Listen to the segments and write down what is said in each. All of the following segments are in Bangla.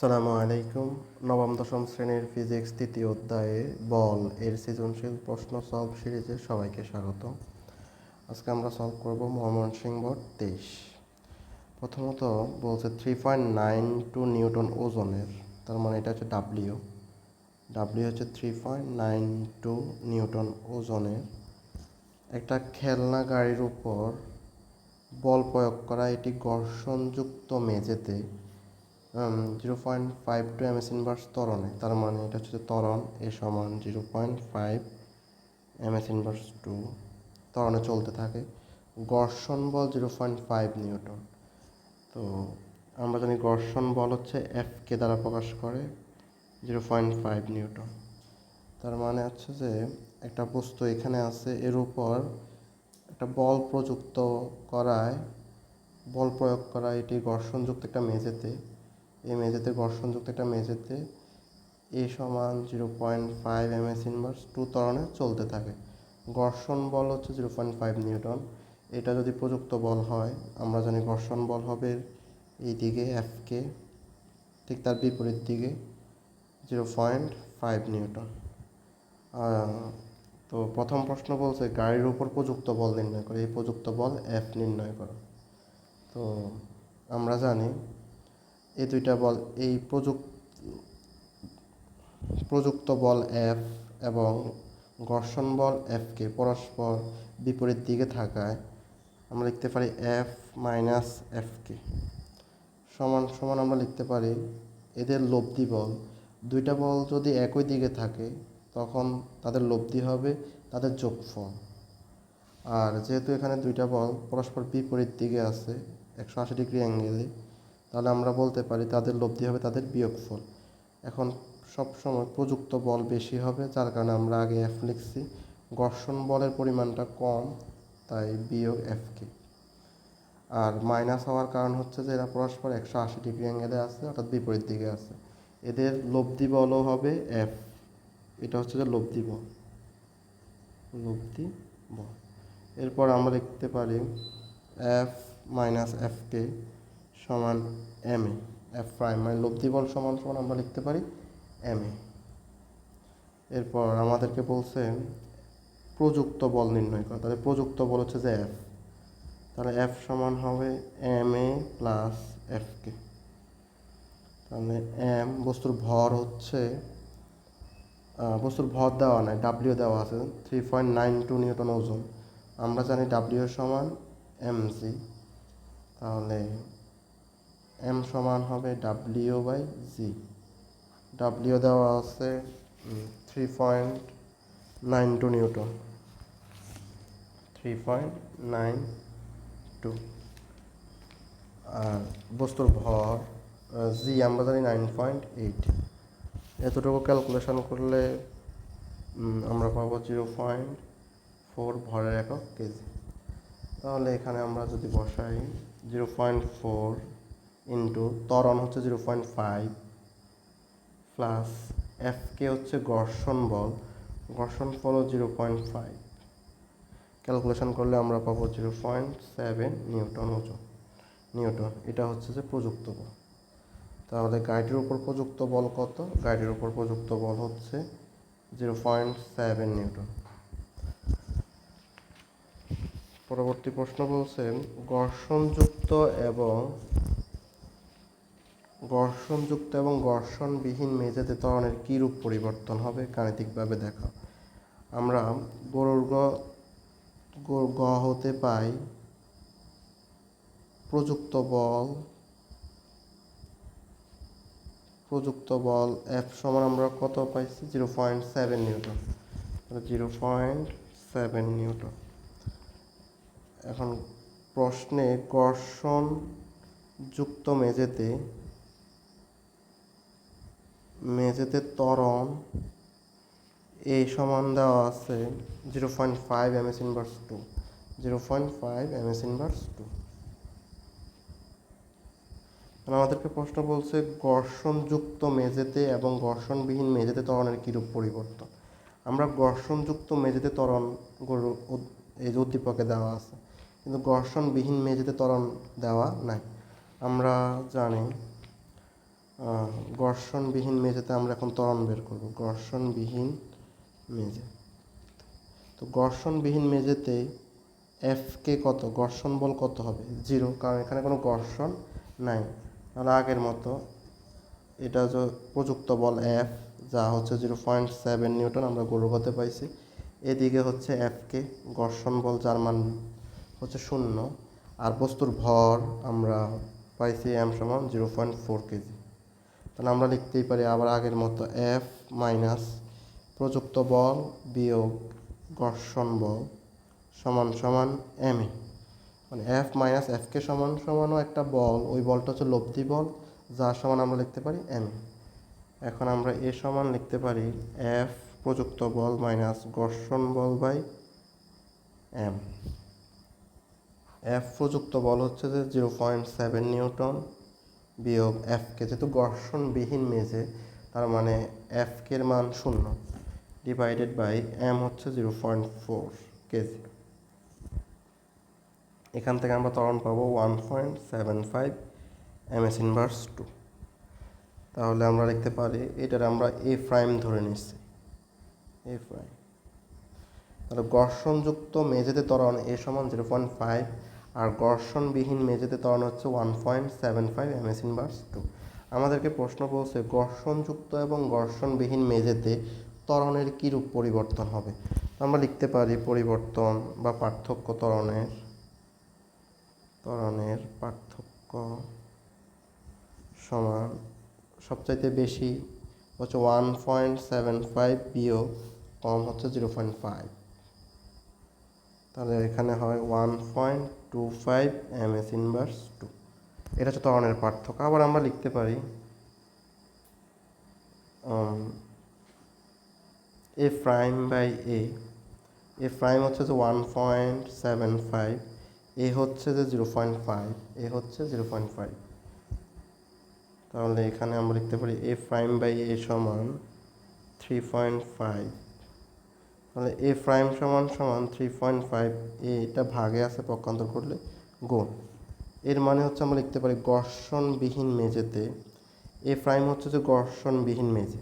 সালামু আলাইকুম। নবম, দশম শ্রেণির ফিজিক্স তৃতীয় অধ্যায়ে বল এর সৃজনশীল প্রশ্ন সলভ সিরিজে সবাইকে স্বাগত আজকে আমরা সলভ করব ময়মনসিংহ বোর্ড তেইশ। প্রথমত বলছে three point nine two newton ওজনের, তার মানে এটা হচ্ছে ডাব্লিউ ডাব্লিউ হচ্ছে three point nine two newton ওজনের। একটা খেলনা গাড়ির উপর বল প্রয়োগ করা এটি ঘর্ষণযুক্ত মেঝেতে zero point five two M S inverse ত্বরণে, তার মানে এটা হচ্ছে ত্বরণ এ সমান zero point five M S inverse two ত্বরণে চলতে থাকে। ঘর্ষণ বল জিরো পয়েন্ট ফাইভ নিউটন। তো আমরা জানি ঘর্ষণ বল হচ্ছে এফ কে দ্বারা প্রকাশ করে জিরো পয়েন্ট ফাইভ নিউটন। তার মানে হচ্ছে যে একটা বস্তু এখানে আছে, এর উপর একটা বল প্রযুক্ত করায়, বল প্রয়োগ করা এটি ঘর্ষণযুক্ত একটা মেঝেতে এই মেঝেতে ঘর্ষণযুক্ত একটা মেঝেতে এ সমান zero point five M S inverse two ত্বরণে চলতে থাকে। ঘর্ষণ বল হচ্ছে জিরো পয়েন্ট ফাইভ নিউটন। এটা যদি প্রযুক্ত বল হয়, আমরা জানি ঘর্ষণ বল হবে এই দিকে এফকে ঠিক তার বিপরীত দিকে জিরো পয়েন্ট ফাইভ নিউটন। তো প্রথম প্রশ্ন বলছে, গাড়ির উপর প্রযুক্ত বল নির্ণয় করো। এই প্রযুক্ত বল এফ নির্ণয় করো। তো আমরা জানি এই দুইটা বল, এই প্রযুক্ত প্রযুক্ত বল এফ এবং ঘর্ষণ বল এফকে পরস্পর বিপরীত দিকে থাকায় আমরা লিখতে পারি এফ মাইনাস এফকে সমান সমান আমরা লিখতে পারি এদের লব্ধি বল। দুইটা বল যদি একই দিকে থাকে, তখন তাদের লব্ধি হবে তাদের যোগফল। আর যেহেতু এখানে দুইটা বল পরস্পর বিপরীত দিকে আছে, একশো আশি ডিগ্রি অ্যাঙ্গেলে তাহলে আমরা বলতে পারি তাদের লব্ধি হবে তাদের বিয়োগফল। এখন সব সময় প্রযুক্ত বল বেশি হবে, যার কারণে আমরা আগে এফ লিখছি। ঘর্ষণ বলের পরিমাণটা কম, তাই বিয়োগ এফকে আর মাইনাস হওয়ার কারণ হচ্ছে যে এরা পরস্পর একশো আশি ডিগ্রি অ্যাঙ্গেলে আছে, অর্থাৎ বিপরীত দিকে আছে। এদের লব্ধি বলও হবে এফ এটা হচ্ছে যে লব্ধি বল। লব্ধি বল। এরপর আমরা লিখতে পারি এফ মাইনাস এফকে সমান এম এ এফ প্রাইম মানে লব্ধি বল সমান সমান আমরা লিখতে পারি এম এ এরপর আমাদেরকে বলছে প্রযুক্ত বল নির্ণয় করা। তাহলে প্রযুক্ত বল হচ্ছে যে এফ তাহলে এফ সমান হবে M A plus F K তাহলে এম বস্তুর ভর হচ্ছে বস্তুর ভর দেওয়া নাই ডাব্লিউ দেওয়া আছে three point nine two newton ওজন। আমরা জানি ডাব্লিউ সমান এম জি তাহলে এম সমান হবে ডাব্লিউ বাই জি ডাব্লিউ দেওয়া আছে three point nine two newton. Three point nine two আর বস্তুর ভর জি আমরা জানি নাইন পয়েন্ট এইট এতটুকু ক্যালকুলেশন করলে আমরা পাবো জিরো পয়েন্ট ফোর ভরের একক কেজি তাহলে এখানে আমরা যদি বসাই জিরো পয়েন্ট ফোর ইন্টু ত্বরণ হচ্ছে zero point five plus F K হচ্ছে ঘর্ষণ বল, ঘর্ষণ বলও জিরো পয়েন্ট ফাইভ ক্যালকুলেশন করলে আমরা পাবো জিরো পয়েন্ট সেভেন নিউটন ওজন। নিউটন, এটা হচ্ছে যে প্রযুক্ত বল। তাহলে গাড়িটির উপর প্রযুক্ত বল কত? গাড়িটির উপর প্রযুক্ত বল হচ্ছে জিরো পয়েন্ট সেভেন নিউটন। পরবর্তী প্রশ্ন বলছেন, ঘর্ষণযুক্ত এবং ঘর্ষণযুক্ত এবং ঘর্ষণবিহীন মেঝেতে ত্বরণের কী রূপ পরিবর্তন হবে, গাণিতিকভাবে দেখা আমরা গরুর গ গ হতে পাই প্রযুক্ত বল প্রযুক্ত বল এফ সমান আমরা কত পাইছি? Zero point seven newton. Zero point seven newton. এখন প্রশ্নে ঘর্ষণ যুক্ত মেঝেতে মেঝেতে ত্বরণ এই সমান দেওয়া আছে zero point five M S inverse two zero point five M S inverse two আমাদেরকে প্রশ্ন বলছে, ঘর্ষণযুক্ত মেঝেতে এবং ঘর্ষণবিহীন মেঝেতে তরণের কীরূপ পরিবর্তন? আমরা ঘর্ষণযুক্ত মেঝেতে তরণ এই যে উদ্দীপকে দেওয়া আছে, কিন্তু ঘর্ষণবিহীন মেঝেতে তরণ দেওয়া নাই। আমরা জানি ঘর্ষণবিহীন মেঝেতে আমরা এখন ত্বরণ বের করব। ঘর্ষণবিহীন মেঝে। তো ঘর্ষণবিহীন মেঝেতে এফ কে কত? ঘর্ষণ বল কত হবে? জিরো, কারণ এখানে কোনো ঘর্ষণ নাই। তাহলে আগের মতো এটা যে প্রযুক্ত বল এফ যা হচ্ছে জিরো পয়েন্ট সেভেন নিউটন, আমরা গরুগতে পাইছি। এদিকে হচ্ছে এফকে ঘর্ষণ বল যার মান হচ্ছে শূন্য। আর বস্তুর ভর আমরা পাইছি এম সমান জিরো পয়েন্ট ফোর কেজি। তাহলে আমরা লিখতেই পারি আবার আগের মতো এফ মাইনাস প্রযুক্ত বল বিয়োগ ঘর্ষণ বল সমান সমান এম এ মানে এফ মাইনাস এফকে সমান সমানও একটা বল, ওই বলটা হচ্ছে লব্ধি বল, যার সমান আমরা লিখতে পারি এম এখন আমরা এ সমান লিখতে পারি এফ প্রযুক্ত বল মাইনাস ঘর্ষণ বল বাই এম এফ প্রযুক্ত বল হচ্ছে যে জিরো পয়েন্ট সেভেন নিউটন বিয়োগ এফকে যেহেতু ঘর্ষণবিহীন মেঝে, তার মানে এফকের মান শূন্য ডিভাইডেড বাই এম হচ্ছে জিরো পয়েন্ট ফোর কেজি। এখান থেকে আমরা তরণ পাবো one point seven five M S inverse two তাহলে আমরা লিখতে পারি, এটার আমরা এ প্রাইম ধরে নিচ্ছি। এ প্রাইম তাহলে ঘর্ষণযুক্ত মেঝেতে ত্বরণ এ সমান জিরো পয়েন্ট ফাইভ আর ঘর্ষণবিহীন মেঝেতে ত্বরণ হচ্ছে one point seven five M S inverse two আমাদেরকে প্রশ্ন বলছে, ঘর্ষণযুক্ত এবং ঘর্ষণবিহীন মেঝেতে ত্বরণের কীরূপ পরিবর্তন হবে? আমরা লিখতে পারি পরিবর্তন বা পার্থক্য ত্বরণের ত্বরণের পার্থক্য সমান সবচাইতে বেশি হচ্ছে ওয়ান পয়েন্ট সেভেন ফাইভ বিয়োগ কম হচ্ছে জিরো পয়েন্ট ফাইভ তাহলে এখানে হয় one point two five M S inverse two এটা হচ্ছে ত্বরণের পার্থক্য। আবার আমরা লিখতে পারি A prime by A A prime হচ্ছে যে one point seven five A হচ্ছে যে জিরো পয়েন্ট ফাইভ এ হচ্ছে জিরো পয়েন্ট ফাইভ তাহলে এখানে আমরা লিখতে পারি এ প্রাইম বাই এ সমান থ্রি পয়েন্ট ফাইভ তাহলে এ প্রাইম সমান সমান থ্রি পয়েন্ট ফাইভ এ এটা ভাগে আছে পক্ষান্তর করলে গুণ। এর মানে হচ্ছে আমরা লিখতে পারি ঘর্ষণবিহীন মেঝেতে এ প্রাইম হচ্ছে যে ঘর্ষণবিহীন মেঝে।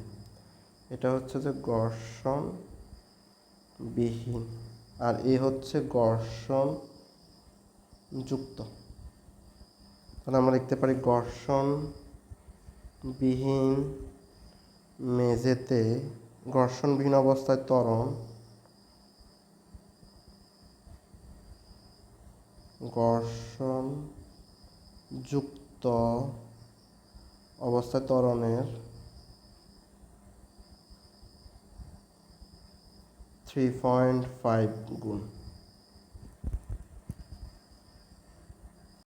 এটা হচ্ছে যে ঘর্ষণ বিহীন আর এ হচ্ছে ঘর্ষণ যুক্ত তাহলে আমরা লিখতে পারি ঘর্ষণ বিহীন মেঝেতে ঘর্ষণবিহীন অবস্থায় ত্বরণ ঘর্ষণ যুক্ত অবস্থায় ত্বরণের থ্রি পয়েন্ট ফাইভ গুণ।